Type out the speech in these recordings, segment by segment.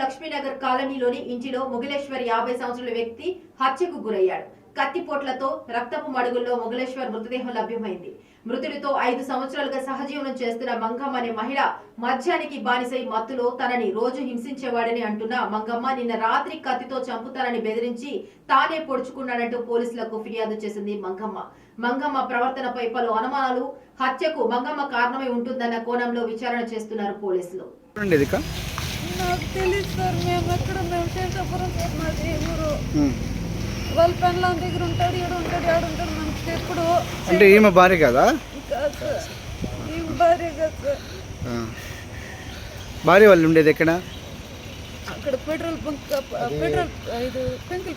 లక్ష్మీనగర్ కాలనీలోని ఇంటిలో ముగిలేశ్వర్ యాభై సంవత్సరాల వ్యక్తి హత్యకు గురయ్యాడు. కత్తిపోట్లతో రక్తపు మడుగుల్లో ముగిలేశ్వర్ మృతదేహం లభ్యమైంది. మృతుడితో ఐదు సంవత్సరాలుగా సహజీవనం చేస్తున్న మంగమ్మ అనే మహిళ మద్యానికి బానిసై మత్తులో తనని రోజు హింసించేవాడని అంటున్న మంగమ్మ నిన్న రాత్రి కత్తితో చంపుతానని బెదిరించి తానే పొడుచుకున్నాడంటూ పోలీసులకు ఫిర్యాదు చేసింది మంగమ్మ. మంగమ్మ ప్రవర్తనపై పలు అనుమానాలు హత్యకు మంగమ్మ కారణమై ఉంటుందన్న కోణంలో విచారణ చేస్తున్నారు పోలీసులు. నాకు తెలియదు సార్. మేము ఎక్కడ మేము శేషాపురం సార్ మాది ఊరు. వాళ్ళ పెళ్ళం దగ్గర ఉంటాడు ఈడు ఉంటాడు ఆడు ఉంటాడు. మనకి ఎప్పుడు అంటే ఈమె భార్య కదా? కాదు సార్. ఈ భార్య కాదు సార్. ఆ. భార్య వాళ్ళు ఉండేది ఎక్కడ? అక్కడ పెట్రోల్ బంక్ పెట్రోల్ ఇది పెంకుల్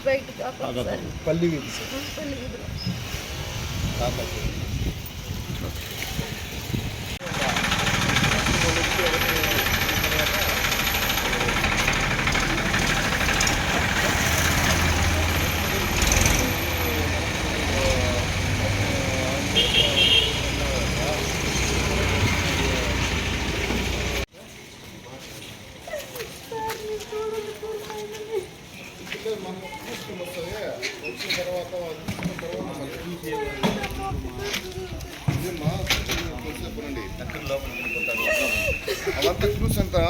అవంతా అంతా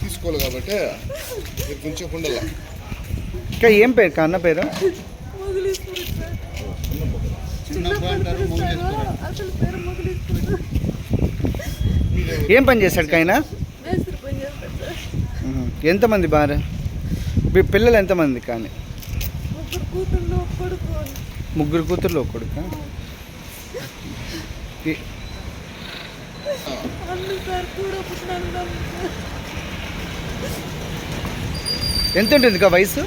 తీసుకోవాలి కాబట్టి మీరు కొంచెం ఉండాల ఇంకా ఏం పేరు? కా అన్న పేరు? ఏం పని చేశాడు కాయన? ఎంతమంది భార్య? మీ పిల్లలు ఎంతమంది కానీ? ముగ్గురు కూతుర్లు కొడుక ఎంత ఉంటుంది ఇక వయసు?